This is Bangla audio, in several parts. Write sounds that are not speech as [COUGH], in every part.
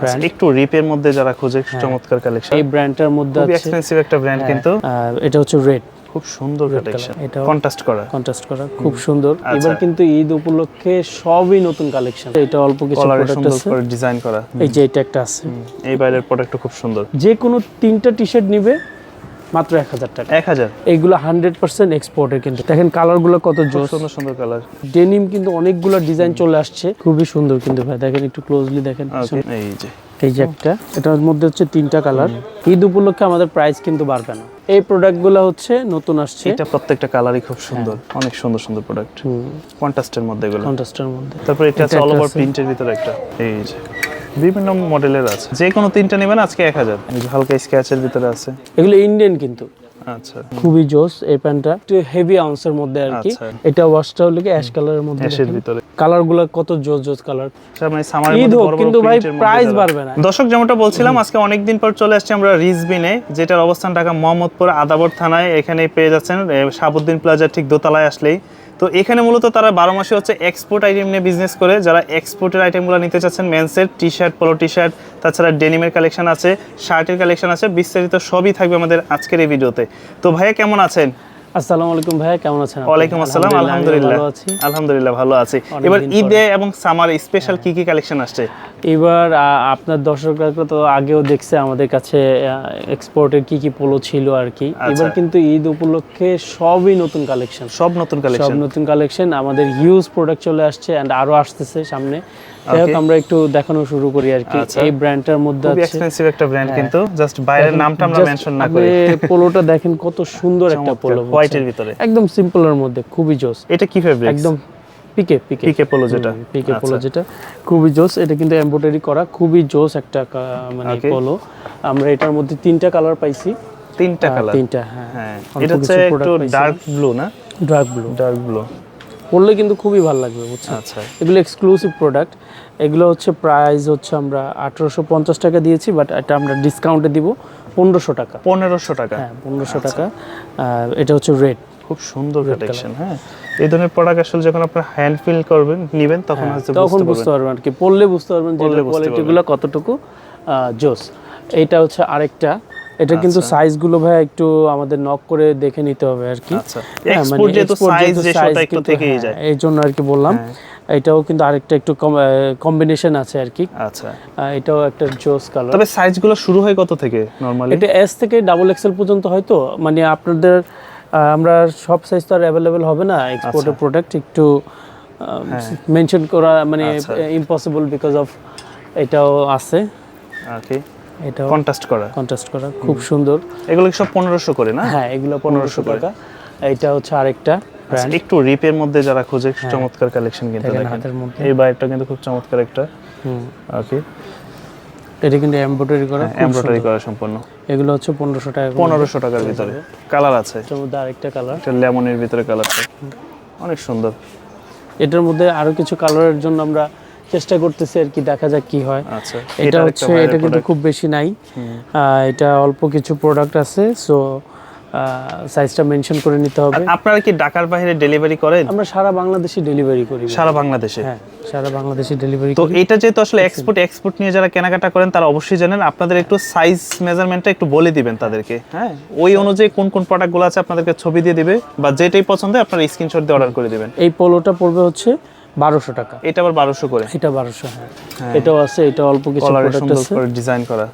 ব্র্যান্ড একটু রিপের মধ্যে যারা খোঁজে চমৎকার কালেকশন এই ব্র্যান্ডটার মধ্যে আছে এক্সপেন্সিভ একটা ব্র্যান্ড কিন্তু। এটা হচ্ছে রেড খুব সুন্দর কালেকশন এটা কন্ট্রাস্ট করা। কন্ট্রাস্ট করা খুব সুন্দর। আচ্ছা। এবার কিন্তু ঈদ উপলক্ষে সবই নতুন কালেকশন এটা অল্প কিছু প্রোডাক্ট আছে। করে ডিজাইন করা। এই যে এটা একটা আছে। এই বাইরের প্রোডাক্টটা খুব সুন্দর। যে কোনো তিনটা টি শার্ট নিবে মাত্র এক হাজার টাকা। এক হাজার? এইগুলো হান্ড্রেড পার্সেন্ট এক্সপোর্টের কিন্তু। দেখেন কালারগুলো কত জোস। সুন্দর সুন্দর কালার। ডেনিম কিন্তু অনেকগুলো ডিজাইন চলে আসছে। খুবই সুন্দর কিন্তু ভাই। দেখেন একটু ক্লোজলি দেখেন এই যে। এই যে একটা। এটার মধ্যে হচ্ছে তিনটা কালার। ঈদ উপলক্ষে আমাদের প্রাইস কিন্তু বাড়বে না। এই প্রোডাক্টগুলো হচ্ছে নতুন আসছে। এটা প্রত্যেকটা কালারই খুব সুন্দর। অনেক সুন্দর সুন্দর প্রোডাক্ট কন্ট্রাস্টের মধ্যে এগুলো। কন্ট্রাস্টের মধ্যে। তারপর এটা আছে। অল ওভার প্রিন্টের ভিতরে একটা। এই যে। বিভিন্ন মডেলের আছে। যে কোনো তিনটা নেবেন আজকে এক হাজার। হালকা স্ক্যাচের ভিতরে আছে। এগুলো ইন্ডিয়ান কিন্তু। আচ্ছা। খুবই জোস এই প্যান্টটা। একটু হেভি আউন্সের মধ্যে আর কি। আচ্ছা। এটা ওয়াশটা হলো কি অ্যাশ কালারের মধ্যে অ্যাশের ভিতরে। কত জোস জোস কালার মানে সামারের মধ্যে বড় কিন্তু ভাই যারা- বাড়বে না। দর্শক যেমনটা বলছিলাম আজকে অনেকদিন পর চলে আসছি আমরা রিজবিনে যেটার অবস্থান ঢাকা মোহাম্মদপুর আদাবর থানায়। এখানে পেয়ে যাচ্ছেন শাহাবুদ্দিন প্লাজার ঠিক দোতলায় আসলেই। তো এখানে মূলত তারা বারো মাসে হচ্ছে এক্সপোর্ট আইটেম নিয়ে বিজনেস করে। যারা এক্সপোর্টের আইটেমগুলো নিতে চাচ্ছেন মেন্সের T shirt polo T shirt তাছাড়া ডেনিমের কালেকশন আছে শার্টের কালেকশন আছে, বিস্তারিত সবই থাকবে আমাদের আজকের এই ভিডিওতে। তো ভাইয়া কেমন আছেন? আসসালামু আলাইকুম ভাইয়া কেমন আছেন ওয়ালাইকুম আসসালাম আলহামদুলিল্লাহ ভালো আছি। আলহামদুলিল্লাহ ভালো আছি। এবার ঈদে এবং সামার স্পেশাল কি কি কালেকশন আসছে? এবার আপনার দর্শকরা তো আগেও দেখছে আমাদের কাছে এক্সপোর্টের কি কি পোলো ছিল আর কি। আচ্ছা। এবার কিন্তু ঈদ উপলক্ষে সবই নতুন কালেকশন সব নতুন সব কালেকশন নতুন কালেকশন আমাদের হিউজ প্রোডাক্ট চলে আসছে এন্ড আরও আসতেছে সামনে. আমরা একটু দেখানো শুরু করি আর কি। আচ্ছা। এই ব্র্যান্ডটার মধ্যে আছে এক্সপেন্সিভ একটা ব্র্যান্ড কিন্তু। জাস্ট বাইরের নামটা আমরা মেনশন না করি। [LAUGHS] পোলোটা দেখেন কত সুন্দর একটা পোলো হোয়াইটের ভিতরে। একদম সিম্পলের মধ্যে খুবই জোস। এটা কি ফেব্রিক একদম পিকে পিকে। পিকে পোলো যেটা। পিকে পোলো আচ্ছা। যেটা। খুবই জোস। এটা কিন্তু এমব্রয়ডারি করা। খুবই জোস একটা মানে পোলো। আমরা এটার মধ্যে তিনটা কালার পাইছি। তিনটা কালার তিনটা হ্যাঁ। হ্যাঁ। এটা হচ্ছে একটু ডার্ক ব্লু না? ডার্ক ব্লু ডার্ক ব্লু পরলে কিন্তু খুবই ভালো লাগবে বুঝছেন? আচ্ছা। এগুলো এক্সক্লুসিভ প্রোডাক্ট এগুলো হচ্ছে প্রাইস হচ্ছে আমরা আঠারোশো পঞ্চাশ টাকা দিয়েছি বাট এটা আমরা ডিসকাউন্টে দিব পনেরোশো টাকা। পনেরোশো টাকা। হ্যাঁ পনেরোশো আচ্ছা। টাকা। এটা হচ্ছে রেড খুব সুন্দর কালেকশন হ্যাঁ। এই ধরনের প্রোডাক্ট আসলে যখন আপনার হ্যান্ড ফিল করবেন নিবেন তখন হ্যাঁ, তখন বুঝতে পারবেন। আর কি। পড়লে বুঝতে পারবেন যে কোয়ালিটিগুলো কতটুকু জোস। এটা হচ্ছে আরেকটা। এটা কিন্তু সাইজগুলো ভাই একটু আমাদের নক করে দেখে নিতে হবে আর কি। আচ্ছা। হ্যাঁ, মানে এক্সপোর্ট যেহেতু সাইজ সেটা একটু থেকেই হ্যাঁ, যায়। এই জন্য আর কি বললাম। এটাও কিন্তু আরেকটা একটু কম্বিনেশন আছে আর কি। আচ্ছা। এটাও একটা জোস কালার তবে সাইজগুলো শুরু হয় কত থেকে নরমালি এটা এস থেকে ডাবল এক্সেল পর্যন্ত হয়তো মানে আপনাদের আমরা সব সাইজ তো আর অ্যাভেলেবেল হবে না এক্সপোর্টের প্রোডাক্ট একটু মেনশন করা মানে আচ্ছা। ইম্পসিবল বিকজ অফ এটাও আছে। ওকে এটা কন্ট্রাস্ট করা। কন্ট্রাস্ট করা। খুব সুন্দর। এগুলো সব পনেরোশো করে না? হ্যাঁ এগুলো পনেরোশো টাকা। এটা হচ্ছে আরেকটা। ব্র্যান্ড আচ্ছা, একটু রিপের মধ্যে যারা খোঁজে চমৎকার কালেকশন কিন্তু দেখেন এই বাইকটা কিন্তু খুব চমৎকার একটা। ওকে এটা কিন্তু এমব্রয়ডারি করা এমব্রয়ডারি করা সম্পূর্ণ। এগুলো হচ্ছে পনেরোশো টাকা করে। পনেরোশো টাকার ভিতরে। কালার আছে। আরেকটা কালার একটা লেমনের ভিতরে কালারটা অনেক সুন্দর। এটার মধ্যে আরও কিছু কালারের জন্য আমরা চেষ্টা করতেছি আর কি দেখা যাক কি হয়। আচ্ছা। এটা হচ্ছে এটা কিন্তু খুব বেশি নাই। এটা অল্প কিছু প্রোডাক্ট আছে সো সাইজটা মেনশন করে নিতে হবে। আপনারা কি ঢাকার বাইরে ডেলিভারি করেন? আমরা সারা বাংলাদেশে ডেলিভারি করি সারা বাংলাদেশে? হ্যাঁ সারা বাংলাদেশে ডেলিভারি তো এটা যেহেতু আসলে এক্সপোর্ট এক্সপোর্ট নিয়ে যারা কেনাকাটা করেন তারা অবশ্যই জানেন আপনাদের একটু সাইজ মেজারমেন্টটা একটু বলে দিবেন তাদেরকে। হ্যাঁ ওই অনুযায়ী কোন কোন প্রোডাক্টগুলো আছে আপনাদেরকে ছবি দিয়ে দিবে বা যেটাই পছন্দ হয় আপনারা স্ক্রিনশট দিয়ে অর্ডার করে দিবেন। এই পোলোটা পড়বে হচ্ছে বারোশো টাকা। এটা আবার বারোশো করে। এটা বারোশো হ্যাঁ। এটাও আছে এটা অল্প কিছু ডিজাইন করা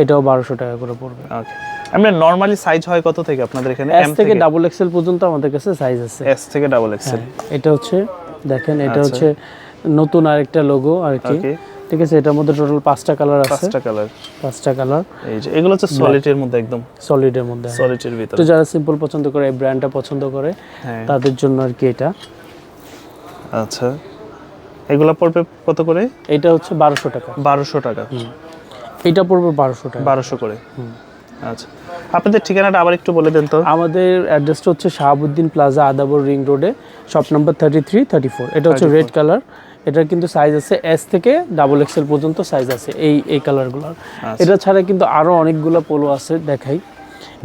এটাও বারোশো টাকা করে পড়বে। ওকে আমরা নরমালি সাইজ হয় কত থেকে আপনাদের এখানে? এস থেকে ডাবল এক্সেল পর্যন্ত আমাদের কাছে সাইজ আছে। এস থেকে ডাবল এক্সেল এটা হচ্ছে দেখেন এটা আচ্ছা। হচ্ছে নতুন আরেকটা লোগো আর কি। ঠিক আছে এটার মধ্যে টোটাল পাঁচটা কালার আছে। পাঁচটা কালার পাঁচটা কালার এই যে এগুলো হচ্ছে সলিডের মধ্যে একদম। সলিডের মধ্যে সলিডের ভিতরে। তো যারা সিম্পল পছন্দ করে এই ব্র্যান্ডটা পছন্দ করে হ্যাঁ। তাদের জন্য আর কি এটা। আচ্ছা। এগুলো পড়বে কত করে? এটা হচ্ছে বারোশো টাকা। বারোশো টাকা। এটা পড়বে বারোশো টাকা। বারোশো করে। আচ্ছা। আপনাদের ঠিকানাটা আবার একটু বলে দেন তো। আমাদের অ্যাড্রেসটা হচ্ছে শাহাবুদ্দিন প্লাজা আদাবর রিং রোডে shop number thirty three thirty four এটা হচ্ছে রেড কালার এটার কিন্তু সাইজ আছে এস থেকে ডাবল এক্সেল পর্যন্ত সাইজ আছে এই এই কালারগুলোর এটা ছাড়া কিন্তু আরও অনেকগুলো পোলো আছে দেখাই।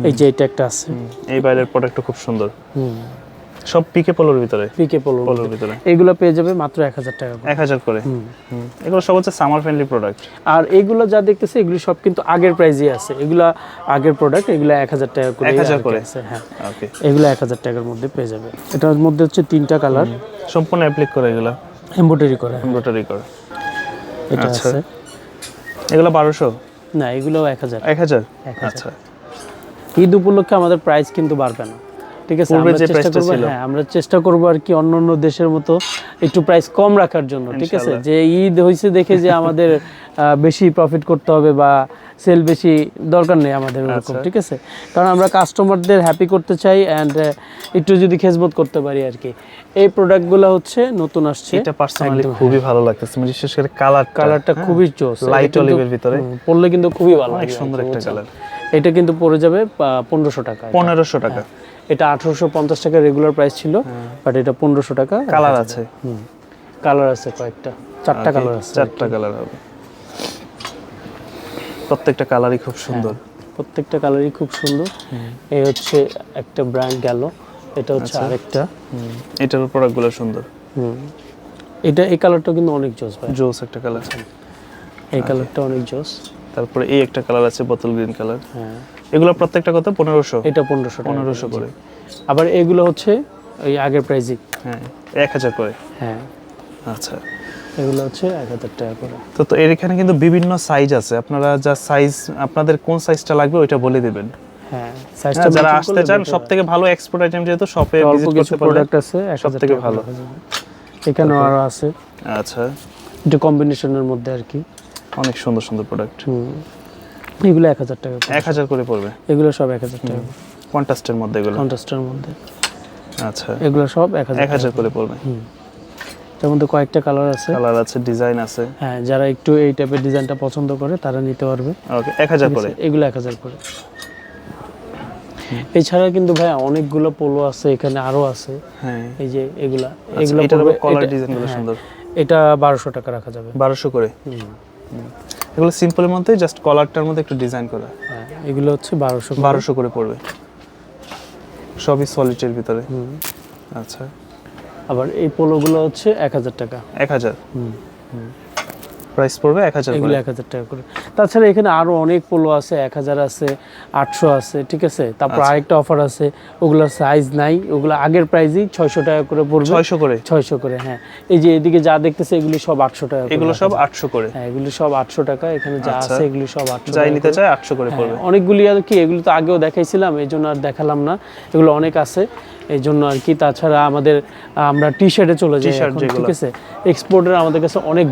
এই যে এটা একটা আছে। এই বাইরের প্রোডাক্টটা খুব সুন্দর। হুম। সব পিকে পোলোর ভিতরে? পিকে পোলো পোলোর ভিতরে। এগুলো পেয়ে যাবে মাত্র এক হাজার টাকা করে। এক হাজার করে? হুম। এগুলো সব হচ্ছে সামার ফ্রেন্ডলি প্রোডাক্ট আর এগুলো যা দেখতেছে এগুলো সব কিন্তু আগের প্রাইজে আছে। এগুলা আগের প্রোডাক্ট এগুলো এক হাজার টাকা করে 1000 করে? হ্যাঁ। ওকে এগুলো এক হাজার টাকার মধ্যে পেয়ে যাবে। এটার মধ্যে হচ্ছে তিনটা কালার সম্পূর্ণ অ্যাপ্লিক করে এগুলো? এমব্রয়ডারি করা। এমব্রয়ডারি করে। এটা আচ্ছা। আছে। এগুলো বারোশো? না এগুলো এক হাজার। এক হাজার? এক হাজার। আচ্ছা। ঈদ উপলক্ষে আমাদের প্রাইস কিন্তু বাড়বে না। ঠিক আছে আমরা চেষ্টা করব। হ্যাঁ আমরা চেষ্টা করব আর কি অন্য অন্য দেশের মতো একটু প্রাইস কম রাখার জন্য ঠিক আছে? যে ঈদ হয়েছে দেখে যে আমাদের বেশি প্রফিট করতে হবে বা সেল বেশি দরকার নেই আমাদের ওরকম আচ্ছা। ঠিক আছে? কারণ আমরা কাস্টমারদের হ্যাপি করতে চাই অ্যান্ড একটু যদি খেজমত করতে পারি আর কি। এই প্রোডাক্টগুলো হচ্ছে নতুন আসছে। এটা পার্সোনালি খুবই ভালো লাগতেছে মানে বিশেষ করে কালার কালারটা খুবই জোস লাইট অলিভের ভিতরে। পড়লে কিন্তু খুবই ভালো অনেক সুন্দর একটা কালার এটা কিন্তু পড়ে যাবে পনেরোশো টাকা পনেরোশো টাকা। এটা আঠারোশো পঞ্চাশ টাকা রেগুলার প্রাইস ছিল বাট এটা পনেরোশো টাকা কালার আছে। কালার আছে কয়েকটা। চারটা কালার আছে চারটা কালার হবে। প্রত্যেকটা কালারই খুব সুন্দর। প্রত্যেকটা কালারই খুব সুন্দর। এই হচ্ছে একটা ব্র্যান্ড গেল। এটা হচ্ছে আচ্ছা। আরেকটা। হুম, এটার প্রোডাক্টগুলো সুন্দর। হুম। এটা এই কালারটা কিন্তু অনেক জোস ভাই। জোস একটা কালার এই কালারটা অনেক জোস তারপরে এই একটা কালার আছে বোতল গ্রিন কালার হ্যাঁ। এগুলো প্রত্যেকটা কত? পনেরোশো। এটা পনেরোশো পনেরোশো করে। আবার এগুলো হচ্ছে ওই আগের প্রাইজই। হ্যাঁ এক হাজার করে। হ্যাঁ। আচ্ছা। এগুলো হচ্ছে এক হাজার টাকা করে। তো তো এর এখানে কিন্তু বিভিন্ন সাইজ আছে। আপনারা যা সাইজ আপনাদের কোন সাইজটা লাগবে ওইটা বলে দিবেন। হ্যাঁ হ্যাঁ, সাইজটা যারা আসতে চান সব থেকে ভালো এক্সপোর্ট আইটেম যেহেতু শপে ভিজিট করতে প্রোডাক্ট আছে সব থেকে ভালো। এখানেও আরও আছে। আচ্ছা। এটা কম্বিনেশনের মধ্যে আর কি। অনেক সুন্দর সুন্দর প্রোডাক্ট হুম। এগুলো এক হাজার টাকা। এক হাজার করে পড়বে? এগুলো সব এক হাজার টাকা কন্টাস্টের মধ্যে এগুলো? কন্ট্রাস্টের মধ্যে। আচ্ছা। এগুলো সব এক হাজার এক হাজার করে পড়বে। তার মধ্যে কয়েকটা কালার আছে। কালার আছে ডিজাইন আছে। হ্যাঁ যারা একটু এই টাইপের ডিজাইনটা পছন্দ করে তারা নিতে পারবে। ওকে এক হাজার করে? এগুলো এক হাজার করে। এছাড়া কিন্তু ভাই অনেকগুলো পোলো আছে এখানে আরও আছে। হ্যাঁ। এই যে এগুলা এগুলো এগুলো কলার ডিজাইনগুলো হ্যাঁ, সুন্দর। এটা বারোশো টাকা রাখা যাবে। বারোশো করে? এগুলো সিম্পলের মধ্যে জাস্ট কলারটার মধ্যে একটু ডিজাইন করা। হ্যাঁ এগুলো হচ্ছে বারোশো বারোশো করে পড়বে। সবই সলিটের ভিতরে। আচ্ছা। আবার এই পোলোগুলো হচ্ছে এক হাজার টাকা। এক হাজার। প্রাইস পড়বে এক হাজার এগুলো এক হাজার টাকা করে। তাছাড়া এখানে আরও অনেক পোলো আছে এক হাজার আছে আটশো আছে ঠিক আছে? তারপর আচ্ছা। আরেকটা অফার আছে ওগুলোর সাইজ নাই ওগুলো আগের প্রাইসই ছয়শো টাকা করে পড়বে। ছয়শো করে। ছয়শো করে হ্যাঁ। এই যে এদিকে যা দেখতেছে এগুলি সব আটশো টাকা এগুলো সব আটশো করে। হ্যাঁ এগুলি সব আটশো টাকা এখানে যা আচ্ছা। আছে এগুলি সব আটশো যাই নিতে। চায় আটশো করে পড়বে। হ্যাঁ, অনেকগুলি আর কি এগুলো তো আগেও দেখাইছিলাম এই জন্য আর দেখালাম না। এগুলো অনেক আছে এই জন্য আর কি। তাছাড়া আমাদের আমরা টি শার্টে চলে যাই ঠিক আছে? এক্সপোর্টের আমাদের কাছে অনেক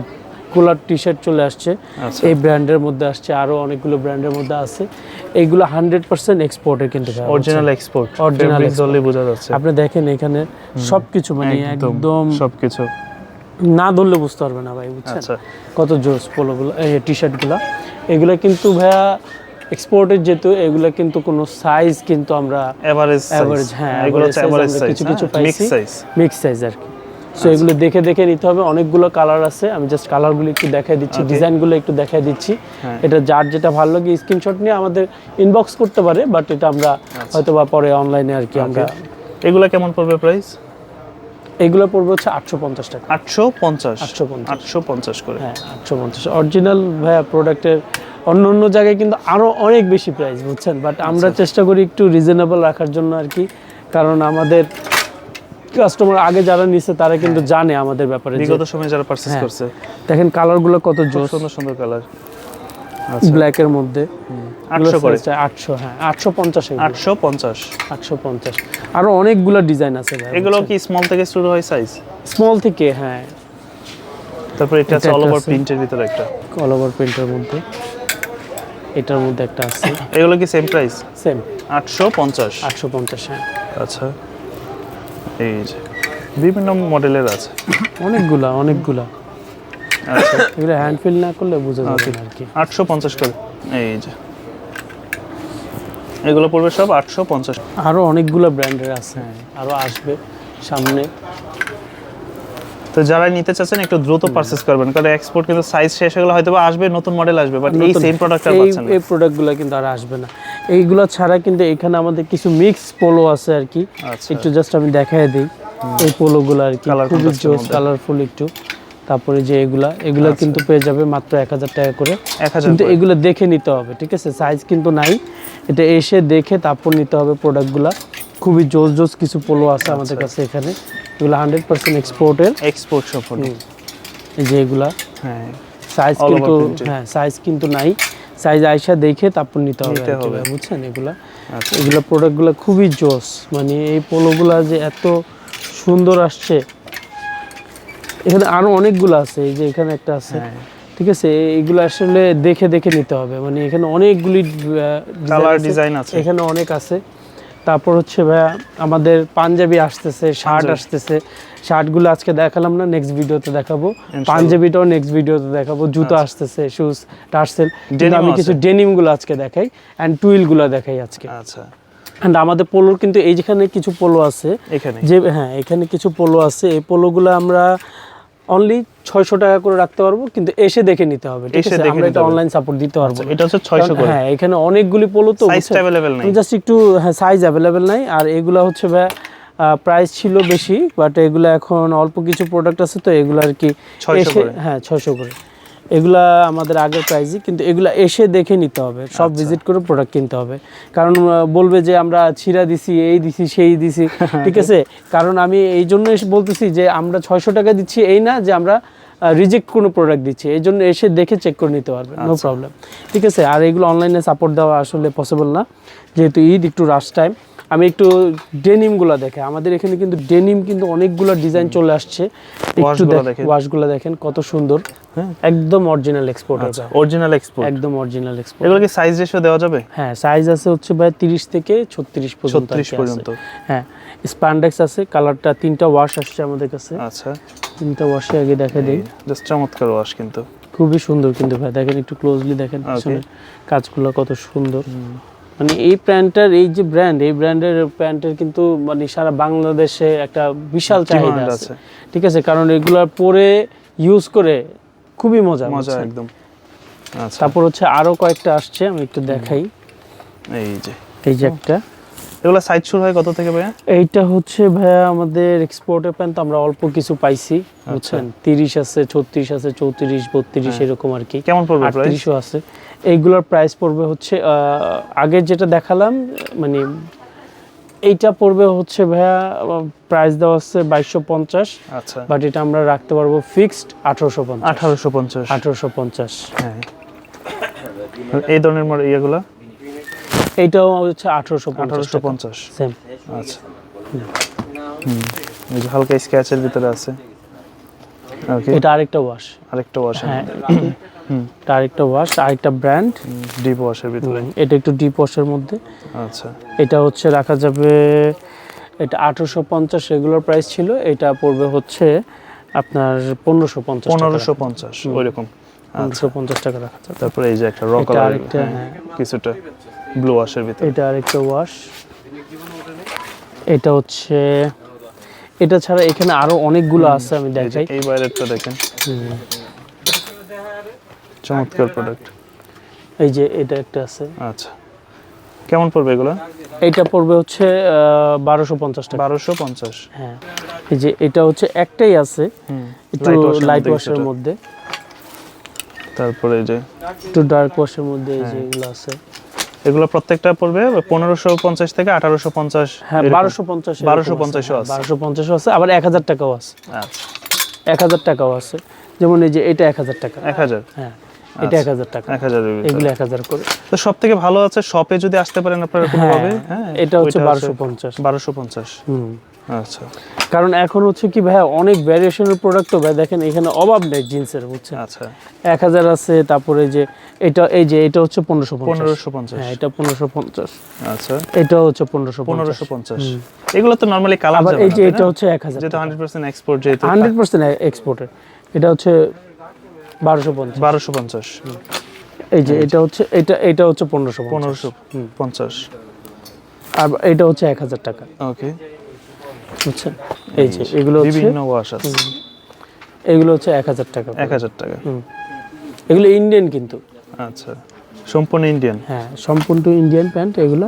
গুলা টি শার্ট চলে আসছে। আচ্ছা। এই ব্র্যান্ডের মধ্যে আসছে আরও অনেকগুলো ব্র্যান্ডের মধ্যে আছে। এইগুলো হান্ড্রেড পার্সেন্ট এক্সপোর্টের কিন্তু অরিজিনাল এক্সপোর্ট অরিজিনাল। বোঝা যাচ্ছে। আপনি দেখেন এখানে সবকিছু মানে একদম সবকিছু। না ধরলে বুঝতে পারবে না ভাই বুঝছেন? আচ্ছা। কত জোস পোলোগুলো এই টি শার্টগুলো এগুলো কিন্তু ভাইয়া এক্সপোর্টের যেহেতু এগুলো কিন্তু কোনো সাইজ কিন্তু আমরা এভারেজ অ্যাভারেজ হ্যাঁ এগুলো হচ্ছে এভারেজ সাইজ কিছু কিছু মিক্স সাইজ মিক্স সাইজ আর কি। সো এগুলো দেখে দেখে নিতে হবে। অনেকগুলো কালার আছে। আমি জাস্ট কালারগুলো একটু দেখাই দিচ্ছি. ডিজাইনগুলো একটু দেখাই দিচ্ছি। হ্যাঁ। এটা যার যেটা ভালো লাগে স্ক্রিনশট নিয়ে আমাদের ইনবক্স করতে পারে বাট এটা আমরা আচ্ছা। হয়তো বা পরে অনলাইনে আর কি আমরা এগুলো কেমন পড়বে প্রাইস এগুলো পড়বে হচ্ছে আটশো পঞ্চাশ টাকা। আটশো পঞ্চাশ? 850 আটশো পঞ্চাশ করে। হ্যাঁ আটশো পঞ্চাশ। অরিজিনাল ভাইয়া প্রোডাক্টের অন্য অন্য জায়গায় কিন্তু আরও অনেক বেশি প্রাইস বুঝছেন? বাট আমরা আচ্ছা। চেষ্টা করি একটু রিজনেবল রাখার জন্য আর কি। কারণ আমাদের কাস্টমার আগে যারা নিছে তারা কিন্তু জানে আমাদের ব্যাপারে বিগত সময়ে যারা পারচেজ হ্যাঁ। করছে দেখেন কালারগুলো কত জোস। সুন্দর সুন্দর কালার ব্ল্যাকের মধ্যে। আটশো করে। আটশো হ্যাঁ আটশো পঞ্চাশ আটশো পঞ্চাশ। আটশো পঞ্চাশ। আরও অনেকগুলো ডিজাইন আছে ভাই এগুলো কি স্মল থেকে শুরু হয় সাইজ স্মল থেকে হ্যাঁ। তারপর এটা আছে অল ওভার প্রিন্টের ভিতরে একটা। অল ওভার প্রিন্টের মধ্যে। এটার মধ্যে একটা আছে। এগুলো কি সেম প্রাইস সেম আটশো পঞ্চাশ। আটশো পঞ্চাশ হ্যাঁ। আচ্ছা। এই যে বিভিন্ন মডেলের আছে। অনেকগুলা অনেকগুলা। আচ্ছা। এগুলো হ্যান্ড ফিল না করলে বোঝা যাবে আর কি। আটশো পঞ্চাশ করে। এই যে। এগুলো পড়বে সব আটশো পঞ্চাশ। আরও অনেকগুলো ব্র্যান্ডের আছে। আরও আসবে সামনে। তো যারা নিতে চাচ্ছেন একটু দ্রুত পারচেস করবেন। কারণ এক্সপোর্ট কিন্তু সাইজ শেষ হয়ে গেলে হয়তো আসবে নতুন মডেল আসবে বাট এই সেম প্রোডাক্টটা এই পাচ্ছেন। এই প্রোডাক্টগুলো কিন্তু আর আসবে না। এইগুলো ছাড়া কিন্তু এখানে আমাদের কিছু মিক্স পোলো আছে আর কি। আচ্ছা। একটু জাস্ট আমি দেখাই দিই। এই পোলোগুলো আর কি খুবই জোস কালারফুল একটু। তারপরে যে এগুলা এগুলা আচ্ছা। কিন্তু পেয়ে যাবে মাত্র এক হাজার টাকা করে। কিন্তু এগুলো দেখে নিতে হবে ঠিক আছে? সাইজ কিন্তু নাই। এটা এসে দেখে তারপর নিতে হবে প্রোডাক্টগুলা খুবই জোস জোস কিছু পোলো আছে আমাদের আচ্ছা। কাছে এখানে। এগুলো হান্ড্রেড পার্সেন্ট এক্সপোর্টের এক্সপোর্ট সফল এই যে এগুলা। হ্যাঁ। সাইজ কিন্তু হ্যাঁ সাইজ কিন্তু নাই। সাইজ আইসা দেখে তারপর নিতে হবে। বুঝছেন? এগুলা আচ্ছা। এগুলো প্রোডাক্টগুলো খুবই জোস। মানে এই পোলোগুলা যে এত সুন্দর আসছে। এখানে আরও অনেকগুলো আছে এই যে এখানে একটা আছে। হ্যাঁ। ঠিক আছে? এইগুলো আসলে দেখে দেখে নিতে হবে। মানে এখানে অনেকগুলি কালার ডিজাইন আছে। এখানে অনেক আছে। তারপর হচ্ছে ভাইয়া আমাদের পাঞ্জাবি আসতেছে শার্ট আসতেছে। শার্টগুলো আজকে দেখালাম না নেক্সট ভিডিওতে দেখাবো। পাঞ্জাবিটাও নেক্সট ভিডিওতে দেখাবো। জুতো আসতেছে শুজ টার্সেল। Denim আমি কিছু আছে। ডেনিমগুলো আজকে দেখাই অ্যান্ড টুইলগুলো দেখাই আজকে। আচ্ছা। অ্যান্ড আমাদের পোলোর কিন্তু এই যেখানে কিছু পোলো আছে। এখানে? যে হ্যাঁ এখানে কিছু পোলো আছে। এই পোলোগুলো আমরা অনলি ছয়শো টাকা করে রাখতে পারব কিন্তু এসে দেখে নিতে হবে ঠিক আছে? আমরা এটা অনলাইন সাপোর্ট দিতে পারব আচ্ছা, এটা হচ্ছে ছয়শো করে। হ্যাঁ এখানে অনেকগুলি পোলো তো সাইজটা অ্যাভেলেবেল নাই। জাস্ট একটু হ্যাঁ সাইজ অ্যাভেলেবেল নাই। আর এগুলা হচ্ছে প্রাইস ছিল বেশি বাট এগুলা এখন অল্প কিছু প্রোডাক্ট আছে তো এগুলো আর কি এসে হ্যাঁ ছয়শো করে। এগুলা আমাদের আগের প্রাইসই কিন্তু এগুলা এসে দেখে নিতে হবে। সব আচ্ছা। ভিজিট করে প্রোডাক্ট কিনতে হবে। কারণ বলবে যে আমরা ছিঁড়া দিছি এই দিছি সেই দিছি [LAUGHS] ঠিক আছে? কারণ আমি এই জন্য এসে বলতেছি যে আমরা ছয়শো টাকা দিচ্ছি এই না যে আমরা রিজেক্ট কোনো প্রোডাক্ট দিচ্ছি। এই জন্য এসে দেখে চেক করে নিতে পারবে নো আচ্ছা। প্রবলেম ঠিক আছে? আর এগুলো অনলাইনে সাপোর্ট দেওয়া আসলে পসিবল না। যেহেতু ঈদ একটু রাশ টাইম আমি একটু ডেনিমগুলো দেখে আমাদের এখানে কিন্তু ডেনিম কিন্তু অনেকগুলো ডিজাইন চলে আসছে। একটু ওয়াশগুলো দেখেন। ওয়াশগুলো দেখেন কত সুন্দর। হ্যাঁ। একদম অরিজিনাল এক্সপোর্ট আচ্ছা অরিজিনাল এক্সপোর্ট একদম অরিজিনাল এক্সপোর্ট এগুলো কি সাইজ রেশিও দেওয়া যাবে? হ্যাঁ সাইজ আছে হচ্ছে ভাই তিরিশ থেকে ছত্রিশ পর্যন্ত 36 পর্যন্ত। হ্যাঁ স্প্যান্ডেক্স আছে কালারটা তিনটা ওয়াশ আসছে আমাদের কাছে। আচ্ছা। তিনটা ওয়াশে আগে দেখা দেই। জাস্ট চমৎকার ওয়াশ কিন্তু। খুবই সুন্দর কিন্তু ভাই দেখেন একটু ক্লোজলি দেখেন কাজগুলো কত সুন্দর। মানে এই প্যান্টটার এই যে ব্র্যান্ড এই ব্র্যান্ডের প্যান্টের কিন্তু মানে সারা বাংলাদেশে একটা বিশাল চাহিদা আছে। ঠিক আছে? কারণ এগুলা পরে ইউজ করে খুবই মজা মজা একদম। আচ্ছা। তারপর হচ্ছে আরও কয়েকটা আসছে আমি একটু দেখাই। এই যে। এই যে একটা। এগুলো সাইজ শুরু হয় কত থেকে ভাইয়া? এইটা হচ্ছে ভাইয়া আমাদের এক্সপোর্টের প্যান্ট আমরা অল্প কিছু পাইছি আচ্ছা। বুঝছেন? তিরিশ আছে ছত্রিশ আছে চৌত্রিশ বত্রিশ হ্যাঁ। এরকম আর কি। কেমন পড়বে প্রাইস আটত্রিশও আছে। এইগুলোর প্রাইস পড়বে হচ্ছে আগে যেটা দেখালাম মানে এইটা পড়বে হচ্ছে ভাইয়া প্রাইস দেওয়া হচ্ছে বাইশশো পঞ্চাশ আচ্ছা। বাট এটা আমরা রাখতে পারব ফিক্সড আঠারোশো পঞ্চাশ। আঠারোশো পঞ্চাশ। আঠারোশো পঞ্চাশ। হ্যাঁ। এই ধরনের ইয়েগুলো? এইটাও হচ্ছে আঠারোশো আঠারোশো পঞ্চাশ। সেম আচ্ছা। হুম। হালকা স্ক্যাচের ভিতরে আছে। এটা আরেকটা ওয়াশ আরেকটা ওয়াশ হ্যাঁ। এটা আরেকটা ওয়াশ আরেকটা ব্র্যান্ড ডিপ ওয়াশের ভিতরে। এটা একটু ডিপ ওয়াশের মধ্যে। আচ্ছা। এটা হচ্ছে রাখা যাবে এটা আঠারোশো পঞ্চাশ রেগুলার প্রাইস ছিল এটা পড়বে হচ্ছে আপনার পনেরোশো পঞ্চাশ পনেরোশো পঞ্চাশ ওইরকম। আচ্ছা। পনেরোশো পঞ্চাশ টাকা রাখা যাবে। তারপরে এই যে একটা র এটা কালার আরেকটা, হ্যাঁ। কিছুটা ব্লু ওয়াশের ভিতরে। এটা আরেকটা ওয়াশ এটা হচ্ছে এটা ছাড়া এখানে আরও অনেকগুলো আছে আমি দেখাই। এই বাইরেরটা দেখেন। চমৎকার প্রোডাক্ট এই যে এটা একটা আছে। আচ্ছা। কেমন পড়বে এগুলো? এটা পড়বে হচ্ছে বারোশো পঞ্চাশ টাকা। বারোশো পঞ্চাশ। হ্যাঁ। এই যে এটা হচ্ছে একটাই আছে একটু লাইট ওয়াশের মধ্যে। তারপরে এই যে একটু ডার্ক ওয়াশের মধ্যে এই যে হ্যাঁ। এগুলো আছে। এগুলো প্রত্যেকটা পড়বে পনেরোশো পঞ্চাশ থেকে আঠারোশো পঞ্চাশ হ্যাঁ বারোশো পঞ্চাশ 1250 আছে। বারোশো পঞ্চাশও আছে। আবার এক হাজার টাকাও আছে। আচ্ছা। এক হাজার টাকাও আছে। যেমন এই যে এটা এক হাজার টাকা। এক হাজার? হ্যাঁ এটা এক হাজার টাকা। এক হাজার এগুলো এক হাজার করে। তো সব থেকে ভালো আছে শপে যদি আসতে পারেন আপনারা কোনোভাবে হ্যাঁ এটা হচ্ছে বারোশো পঞ্চাশ। বারোশো পঞ্চাশ। হুম। আচ্ছা। কারণ এখন হচ্ছে কি ভাই অনেক ভ্যারিয়েশনের প্রোডাক্ট তো ভাই দেখেন এখানে অভাব নেই জিন্সের বুঝছেন? আচ্ছা। এক হাজার আছে তারপরে যে এটা এই যে এটা হচ্ছে পনেরোশো পনেরোশো পঞ্চাশ। হ্যাঁ এটা পনেরোশো পঞ্চাশ। আচ্ছা। এটা হচ্ছে পনেরোশো পনেরোশো পঞ্চাশ। এগুলো তো নর্মালি কালার এই যে এটা হচ্ছে এক হাজার যেহেতু হান্ড্রেড পার্সেন্ট এক্সপোর্ট যেহেতু হান্ড্রেড পার্সেন্ট এক্সপোর্টের এটা হচ্ছে বারোশো পঞ্চাশ। বারোশো পঞ্চাশ। এই যে এটা হচ্ছে এটা এটা হচ্ছে পনেরোশো পনেরোশো পঞ্চাশ। আর এটা হচ্ছে এক হাজার টাকা। ওকে বুঝছেন এই যে এগুলো বিভিন্ন ওয়াশ আছে। এগুলো হচ্ছে এক হাজার টাকা এক হাজার টাকা। এগুলো ইন্ডিয়ান কিন্তু। আচ্ছা সম্পূর্ণ ইন্ডিয়ান হ্যাঁ সম্পূর্ণ ইন্ডিয়ান প্যান্ট এগুলো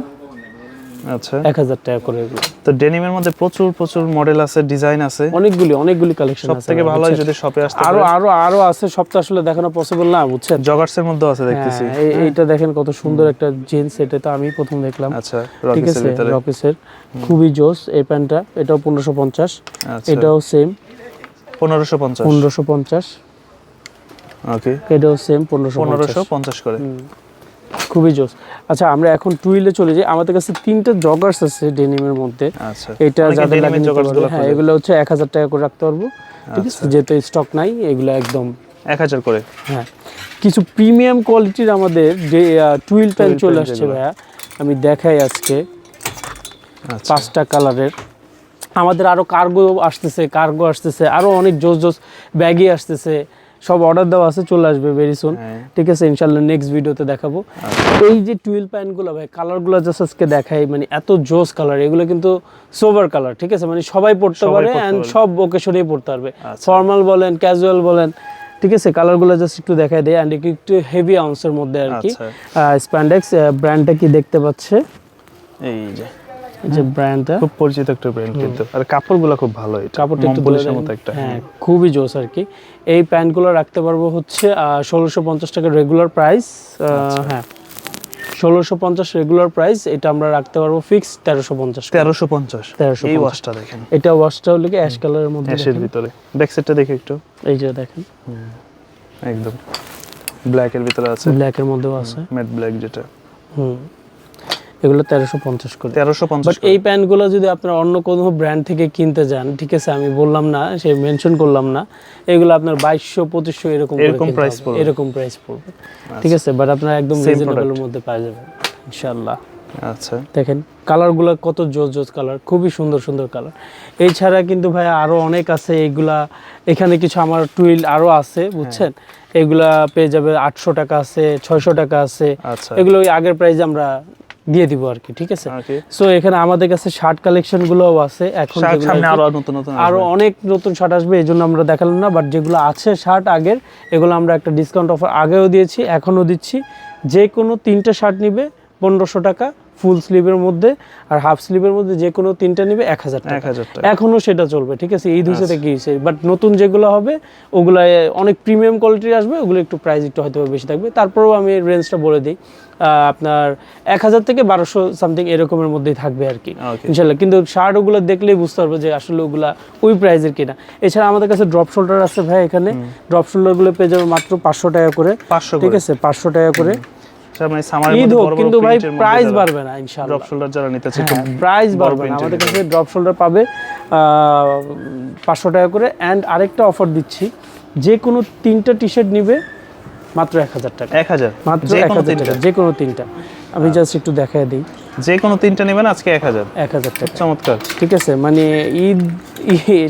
আচ্ছা। এক হাজার টাকা করে এগুলো। তো ডেনিমের মধ্যে প্রচুর প্রচুর মডেল আছে ডিজাইন আছে। অনেকগুলি অনেকগুলি কালেকশন আছে থেকে ভাই, ভালো হয় যদি শপে আসতে আরও আরও আরও আছে সব তো আসলে দেখানো পসিবল না বুঝছেন? জগার্সের মধ্যে আছে দেখতেছি। হ্যাঁ, এইটা দেখেন কত সুন্দর একটা জিন্স এটা তো আমি প্রথম দেখলাম। আচ্ছা ঠিক রকেসের আছে ভিতরে। রকেসের খুবই জোস এই প্যান্টটা এটাও পনেরোশো পঞ্চাশ। আচ্ছা। এটাও সেম পনেরোশো পঞ্চাশ। পনেরোশো পঞ্চাশ। ওকে এটাও সেম পনেরোশো পনেরোশো পঞ্চাশ করে। খুবই জোস। আচ্ছা আমরা এখন টুইলে চলে যাই। আমাদের কাছে তিনটা জগার্স আছে ডেনিমের মধ্যে। আচ্ছা। এটা যাদের লাগে হ্যাঁ এগুলো হচ্ছে এক হাজার টাকা করে রাখতে পারব। ঠিক আছে? যেহেতু স্টক নাই এগুলো একদম এক হাজার করে? হ্যাঁ। কিছু প্রিমিয়াম কোয়ালিটির আমাদের যে টুইল প্যান্ট চলে আসছে। ভাইয়া। আমি দেখাই আজকে। আচ্ছা। পাঁচটা কালারের। আমাদের আরও কার্গো আসতেছে কার্গো আসতেছে। আরও অনেক জোস জোস ব্যাগই আসতেছে। সব অর্ডার দেওয়া আছে চলে আসবে ভেরি সুন হ্যাঁ। ঠিক আছে ইনশাল্লাহ নেক্সট ভিডিওতে দেখাবো। এই যে টুইল প্যান্টগুলো ভাই কালারগুলো জাস্ট আজকে দেখাই মানে এত জোস কালার এগুলো কিন্তু সোভার কালার ঠিক আছে? মানে সবাই পড়তে পারে অ্যান্ড সব ওকেশনেই পড়তে পারবে। আচ্ছা। ফর্মাল বলেন ক্যাজুয়াল বলেন ঠিক আছে? কালারগুলো জাস্ট একটু দেখাই দেয় অ্যান্ড একটু হেভি আউন্সের মধ্যে আর কি। আচ্ছা। স্প্যান্ডেক্স ব্র্যান্ডটা কি দেখতে পাচ্ছে? এই যে। যে ব্র্যান্ডটা খুব পরিচিত একটা ব্র্যান্ড কিন্তু। আর কাপড়গুলো খুব ভালো এটা। কাপড়টা একটু ধরে মতো একটা। হ্যাঁ খুবই জোস আর কি। এই প্যান্টগুলো রাখতে পারব হচ্ছে ষোলোশো পঞ্চাশ টাকা রেগুলার প্রাইস আচ্ছা। হ্যাঁ। ষোলোশো পঞ্চাশ রেগুলার প্রাইস এটা আমরা রাখতে পারব ফিক্স তেরোশো পঞ্চাশ তেরোশো পঞ্চাশ। 1350 এই ওয়াশটা দেখেন। এটা ওয়াশটা হলে কি অ্যাশ কালারের মধ্যে অ্যাশের ভিতরে। ব্যাক সাইডটা দেখে একটু। এই যে দেখেন। একদম। ব্ল্যাক এর ভিতরে আছে। ব্ল্যাকের মধ্যেও আছে। ম্যাট ব্ল্যাক যেটা। হুম। এগুলো তেরোশো পঞ্চাশ করে। তেরোশো পঞ্চাশ এই প্যান্টগুলো যদি আপনারা অন্য কোনো ব্র্যান্ড থেকে কিনতে যান ঠিক আছে আমি বললাম না সে মেনশন করলাম না এগুলো আপনার বাইশশো পঁচিশশো এরকম এরকম হবে। পড়বে। আচ্ছা। এরকম প্রাইস পড়বে। ঠিক আছে বাট আপনারা একদম রিজনেবলের মধ্যে পাওয়া যাবে ইনশাআল্লাহ। আচ্ছা। দেখেন কালারগুলো কত জোস জোস কালার খুবই সুন্দর সুন্দর কালার। এছাড়া কিন্তু ভাই আরও অনেক আছে এগুলা এখানে কিছু আমার টুইল আরও আছে বুঝছেন? এগুলা পেয়ে যাবে আটশো টাকা আছে ছয়শো টাকা আছে। আচ্ছা। এগুলো ওই আগের প্রাইস আমরা দিয়ে দিব আর কি ঠিক আছে? সো এখানে আমাদের কাছে শার্ট কালেকশন গুলোও আছে এখন সামনে আরও নতুন নতুন আরও অনেক নতুন শার্ট আসবে এই জন্য আমরা দেখালাম না বাট যেগুলো আছে শার্ট আগের এগুলো আমরা একটা ডিসকাউন্ট অফার আগেও দিয়েছি এখনও দিচ্ছি। যে কোনো তিনটা শার্ট নিবে পনেরোশো টাকা ফুল স্লিভের মধ্যে আর হাফ স্লিভের মধ্যে যে কোনো তিনটা নিবে এক হাজার টাকা। এখনও সেটা চলবে ঠিক আছে? ঈদ হয়েছে। থেকে হয়েছে বাট নতুন যেগুলো হবে ওগুলো অনেক প্রিমিয়াম কোয়ালিটির আসবে ওগুলো একটু প্রাইস একটু হয়তো বেশি থাকবে। তারপরেও আমি রেঞ্জটা বলে দিই। আপনার এক হাজার থেকে বারোশো সামথিং এরকমের মধ্যেই থাকবে আর কি। ইনশাল্লাহ কিন্তু শার্ট ওগুলো দেখলেই বুঝতে পারব যে আসলে ওগুলা ওই প্রাইজের কিনা। এছাড়া আমাদের কাছে ড্রপ শোল্ডার আছে ভাই এখানে। ড্রপ শোল্ডারগুলো পেয়ে যাবে মাত্র পাঁচশো টাকা করে। পাঁচশো ঠিক আছে? পাঁচশো টাকা করে। তার মানে সামারের ঈদ মধ্যে হোক বড় বড় কিন্তু ভাই প্রাইস বাড়বে না ইনশাল্লাহ ড্রপ শোল্ডার যারা নিতে চায় প্রাইস বাড়বে না। আমাদের কাছে ড্রপ শোল্ডার পাবে পাঁচশো টাকা করে অ্যান্ড আরেকটা অফার দিচ্ছি যে কোনো তিনটা টি শার্ট নিবে মাত্র এক হাজার টাকা। এক হাজার? মাত্র যে এক কোনো হাজার তিনটা? টাকা যে কোনো তিনটা। আমি জাস্ট একটু দেখাই দিই। যে কোনো তিনটা নেবেন আজকে এক হাজার। এক হাজার টাকা। চমৎকার। ঠিক আছে মানে ঈদ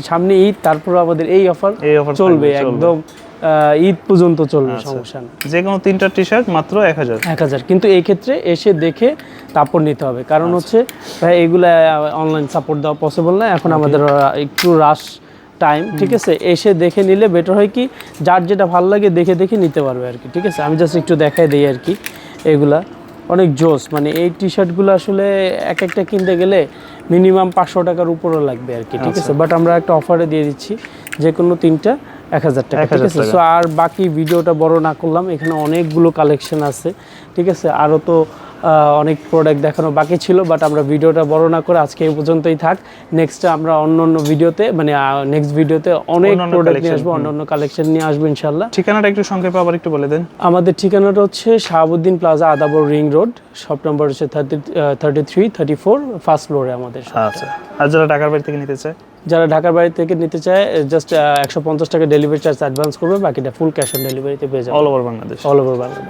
সামনে ঈদ তারপর আমাদের এই অফার এই অফার চলবে। একদম ঈদ পর্যন্ত চলবে আচ্ছা। সমস্যা নেই। যে কোনো তিনটা টি শার্ট মাত্র এক হাজার। এক হাজার। কিন্তু এই ক্ষেত্রে এসে দেখে তারপর নিতে হবে। কারণ আচ্ছা। হচ্ছে ভাই এগুলা অনলাইন সাপোর্ট দেওয়া পসিবল না। এখন আমাদের একটু রাশ টাইম ঠিক আছে? এসে দেখে নিলে বেটার হয় কি? যার যেটা ভালো লাগে দেখে দেখে নিতে পারবে আর কি ঠিক আছে? আমি জাস্ট একটু দেখাই দিই আর কি। এগুলা অনেক জোস। মানে এই টি শার্টগুলো আসলে এক একটা কিনতে গেলে মিনিমাম পাঁচশো টাকার উপরও লাগবে আর কি ঠিক আছে? বাট আমরা একটা অফারে দিয়ে দিচ্ছি যে কোনো তিনটা এক হাজার টাকা ঠিক আছে? সো আর বাকি ভিডিওটা বড় না করলাম এখানে অনেকগুলো কালেকশন আছে ঠিক আছে? আরও তো অনেক প্রোডাক্ট দেখানো বাকি ছিল বাট আমরা ভিডিওটা বড় না করে আজকে এই পর্যন্তই থাক। নেক্সট আমরা অন্য অন্য ভিডিওতে মানে নেক্সট ভিডিওতে অনেক প্রোডাক্ট নিয়ে আসব অন্য অন্য কালেকশন নিয়ে আসব ইনশাল্লাহ ঠিকানাটা একটু সংক্ষেপে আবার একটু বলে দেন। আমাদের ঠিকানাটা হচ্ছে Shahabuddin plaza Adabor ring road shop number হচ্ছে thirty thirty three thirty four first ফ্লোরে আমাদের আচ্ছা। আর যারা ঢাকার বাড়ি থেকে নিতে চায়? যারা ঢাকার বাড়ি থেকে নিতে চায় জাস্ট একশো পঞ্চাশ টাকা ডেলিভারি চার্জ অ্যাডভান্স করবে বাকিটা ফুল ক্যাশ অন ডেলিভারিতে পেয়ে যাবে। All over Bangladesh all over Bangladesh